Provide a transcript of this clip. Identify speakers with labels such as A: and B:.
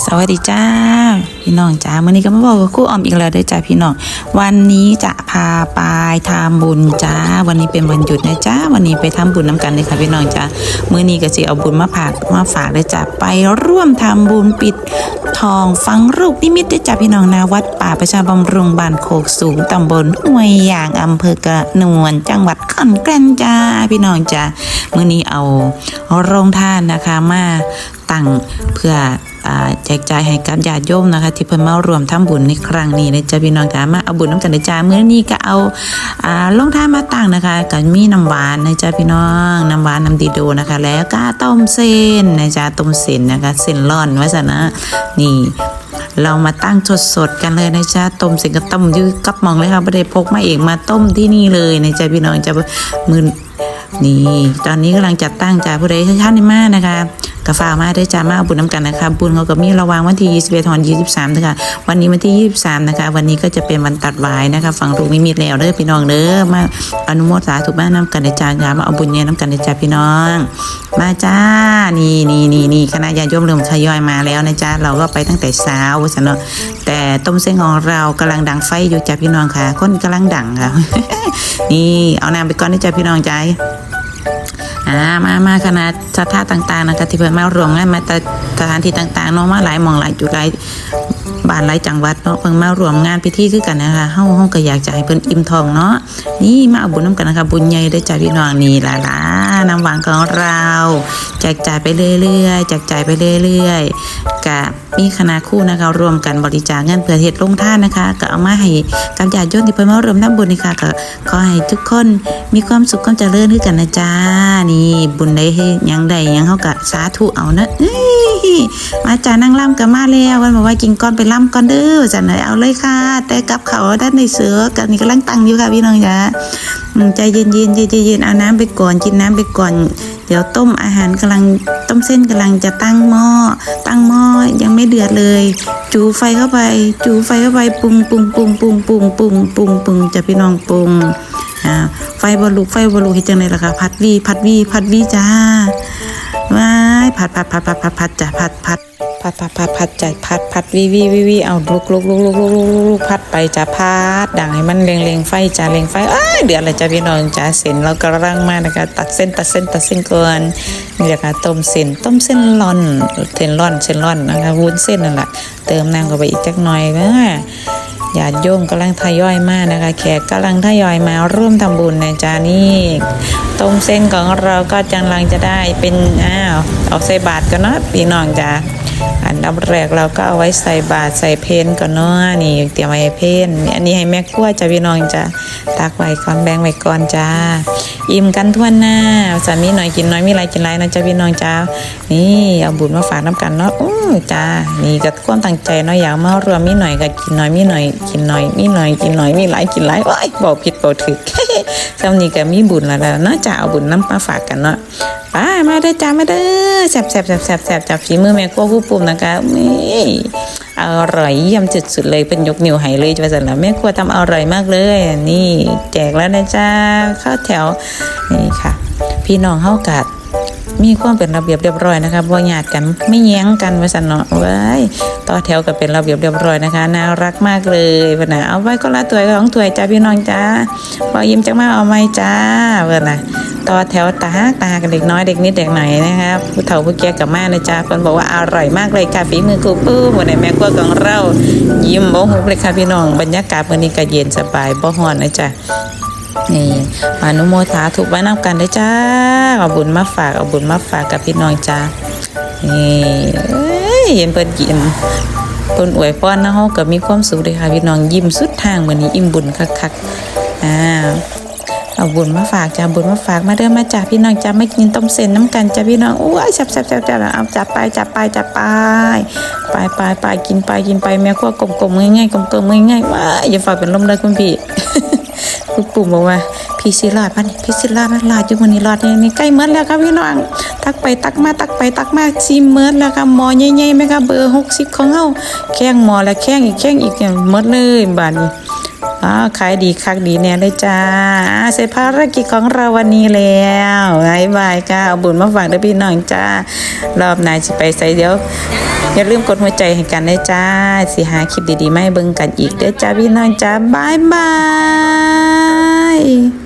A: สวัสดีจ้า พี่น้องจ้าเมื่อนี้ก็มาบอกกับคู่ออมอีกแล้วด้วยจ้าพี่น้อง วันนี้จะพาไปทำบุญจ้า วันนี้เป็นวันหยุดนะจ้า วันนี้ไปทำบุญน้ำกันเลยค่ะพี่น้องจ้าเมื่อนี้ก็จะเอาบุญมาฝากมาฝากเลยจ้าไปร่วมทำบุญปิดทองฟังรูปนิมิตด้วยจ้าพี่น้องนาวัดป่าประชาบำรุงบ้านโคกสูงตำบลห้วยยางอำเภอกระนวลจังหวัดขอนแก่นจ้าพี่น้องจ้าเมื่อนี้เอาโรงทานนะคะมาตั้งเพื่อ แจกจ่ายให้กับญาติโยมนะคะ ที่เพิ่นมารวมทำบุญในครั้งนี้นะจ๊ะพี่น้องจ๋ามาเอาบุญน้ำกันนะจ๊ะมื้อนี้ก็เอาอ่าลงทามาตั้งนะคะก็มีน้ำหวานนะจ๊ะพี่น้องน้ำหวานน้ำดีโดนะคะ แล้วก็ต้มเส้นนะจ๊ะต้มเส้นนะคะเส้นร่อนว่าซะนะนี่เรามาตั้งสดๆกันเลยนะจ๊ะต้มเส้นกับต้มยืดกับมองเลยค่ะไม่ได้พกมาเองมาต้มที่นี่เลยนะจ๊ะพี่น้องจะมือนี่ตอนนี้กำลังจัดตั้งจ่าผู้ใดท่านในมากนะคะ กระฝากมาได้จ่ามาเอาบุญน้ำกันนะคะบุญเขาก็มีระวางวันที่21ถึง23นะคะวันนี้วันที่ 23 นะคะ วันนี้ก็จะเป็นวันตัดวายนะคะฝั่งลูกนิมิตแล้วเด้อพี่น้องเด้อมาอนุโมทนาถูกบ้านน้ำกันในจาจ้ามาเอาบุญเย็นน้ำกันในจ่าพี่น้อง มาจ้านี่นี่นี่นี่คณะญาติโยมเริ่มทยอยมาแล้วนะจ๊ะเราก็ไปตั้งแต่เช้าสนเนาะแต่ต้มเส้นของเรากำลังดังไฟอยู่จ้าพี่น้องค่ะคนกำลังดังค่ะนี่เอาน้ำไปก่อนนะจ๊ะพี่น้องใจ อ่ามามาคณะสถานต่างๆนะคะที่เพิ่นมารวมงานมาแต่สถานที่ต่างๆเนาะมาหลายหมองหลายจุดหลายบ้านหลายจังหวัดเนาะเพิ่นมารวมงานพิธีคือกันนะคะเฮาเฮาก็อยากจะให้เพิ่นอิ่มท้องเนาะนี่มาเอาบุญน้ากันนะคะบุญใหญ่ได้อจ้าพี่น้องนี่ล่ะล่ะน้ำหวานของเราแจกจ่ายไปเรื่อยๆแจกจ่ายไปเรื่อย กับมีคณะคู่นะคะรวมกันบริจาคเงินเพื่อเฮ็ดลงท่านนะคะ ก็เอามาให้กับญาติโยมที่เพิ่นมารวมทำบุญนี่ค่ะก็ขอให้ทุกคนมีความสุขความเจริญคือกันนะจ้านี่บุญได้ให้ยังใดหยังเฮาก็สาธุเอานะเอ้ยมาจานั่งล่ำกันมาแล้ววันบอกว่ากินก่อนไปล่ำก่อนเด้อจ้ะเนเอาเลยค่ะ แต่กับเขาด้านในเสือกันนี่กำลังตั้งอยู่ค่ะพี่น้องจ้าใจเย็นๆใจเย็นๆเอาน้ำไปก่อนกินน้ำไปก่อน ดี๋ยวต้มอาหารกำลังต้มเส้นกำลังจะตั้งหม้อ ตั้งหม้อยังไม่เดือดเลย จูไฟเข้าไป จูไฟเข้าไปปรุงปรุงปรุงปรุงปรุงปรุงปรุงปรุงจะพี่น้องปรุงอ่าไฟบลุกไฟบลุกเฮ็ดจังไดล่ะคะผัดวีผัดวีผัดวีจ้าว้ายผัดผัดผัดผัดผัดผัดจ้ะผัดผัด ผัดผัดผัดผัดใจ้ะผัดผัดวีวีวีวีเอาลุกลุกลุกลุกลุกลุกลุกผัดไปจ้ะผัดดังให้มันเรงเรงไฟจ้ะเรงไฟเอ้ยเดือดเลยจ้ะพี่น้องจ้ะเส้นเรากำลังมากนะคะตัดเส้นตัดเส้นตัดเส้นก่อนนี่แหละค่ะต้มเส้นต้มเส้นร่อนเส้นร่อนเส้นร่อนนะคะวุ้นเส้นนั่นแหละเติมน้ำเข้าไปอีกจักหน่อยนะญาติโยมกำลังทยอยมานะคะ แขกกำลังทยอยมาร่วมทำบุญนะจ้านี่ต้มเส้นของเราก็กำลังจะได้เป็นอ้าวเอาใส่บาตรกันเนาะพี่น้องจ้า ดับแรกเราก็เอาไว้ใส่บาตรใส่เพนก่อนเนาะนี่เตรียมไว้ให้เพนอันนี้ให้แม่กล้วยจ้าพี่น้องจ้าตักไว้ก่อนแบ่งไว้ก่อนจ้าอิ่มกันทั่วหน้าสามีหน่อยกินน้อยมีไรกินไรนะจ้าพี่น้องจ้านี่เอาบุญมาฝากน้ำกันเนาะอู้จ้านี่ก็ความตั้งใจเนาะอยากมารวมมีหน่อยก็กินน้อยมีหน่อยกินน้อยมีหน่อยกินน้อยมีหลายกินหลายว้ายบอกผิดบอกถูกสำนี้ก็มีบุญแล้วนะจ้าเอาบุญน้ำมาฝากกันเนาะ ป้ามาเด้อจ้ามาเด้อแซ่บแซ่บแซ่บแซ่บแซ่บจับฝีมือแม่กัวผู้ปุ่มนะคะนี่อร่อยเยี่ยมสุดๆเลยเป็นยกนิ้วให้เลยจ้าสันแล้วแม่กัวทำอร่อยมากเลย นี่แจกแล้วนะจ้าข้าวแถวนี่ค่ะ พี่น้องเฮากัด มีความเป็นระเบียบเรียบร้อยนะคะบ่ญาติกันไม่แย้งกันว่าซั่นเนาะเว้ยต่อแถวก็เป็นระเบียบเรียบร้อยนะคะน่ารักมากเลยเพิ่นน่ะเอาไว้ก็ละถ้วของถ้วยจ้าพี่น้องจ้าพอยิ้มจังมาเอาไหมจ้าเพิ่นน่ะต่อแถวตาตากันเด็กน้อยเด็กนิดเด็กหน่อยนะคะผู้เฒ่าผู้แก่กับแม่นะจ้าเพิ่นบอกว่าอร่อยมากเลยค่ะฝีมือครูปื้มวันนี้แม่ครัวของเรา ยิ้มโบ่หุบเลยค่ะพี่น้องบรรยากาศวันนี้ก็เย็นสบายบ่ร้อนนะจ้า นี่อนุโมทาถูกไว้นับกันได้จ้าเอาบุญมาฝากเอาบุญมาฝากกับพี่น้องจ้านี่เยเห็นเพิ่นยิ้มเพิ่นอวยพรนะเฮาก็มีความสุขเลยค่ะพี่น้องยิ้มสุดทางมื้อนี้อิ่มบุญคักๆอ่าเอาบุญมาฝากจ้าบุญมาฝากมาเด้อมาจ้าพี่น้องจ้าไม่กินต้มเส้นน้ำกันจ้าพี่น้องอ้ยแซ่บๆๆๆเอาจัดไปจัดไปจัดไปไปไปไปกินไปกินไปแม่ครัวกลมๆง่ายๆกลมๆง่ายๆว้าอย่าฝากเป็นลมเลยคุณพี่ คุณปู่บอกว่า พี่สิรอดพันพี่สิรอดมันรอดอยู่วันนี้รอดนี่นี่ใกล้เมื่อแล้วครับพี่น้องตักไปตักมาตักไปตักมาซีเมื่อแล้วครับหมอใหญ่ๆไหมครับเบอร์หกสิบของเฮาแข้งหมอแล้วแข้งอีกแข้งอีกเนี่ยเมื่อเลยบาดนี้อ้าขายดีคักดีแน่เลยจ้าเสร็จภารกิจของเราวันนี้แล้วบายบายค่ะเอาบุญมาฝากด้อพี่น้องจ้ารอบหน้าสิไปใส่เดี๋ยวอย่าลืมกดหัวใจให้กันได้จ้าสิหาคลิปดีๆมาให้เบิ่งกันอีกเด้อจ้าพี่น้องจ้าบายบาย Bye!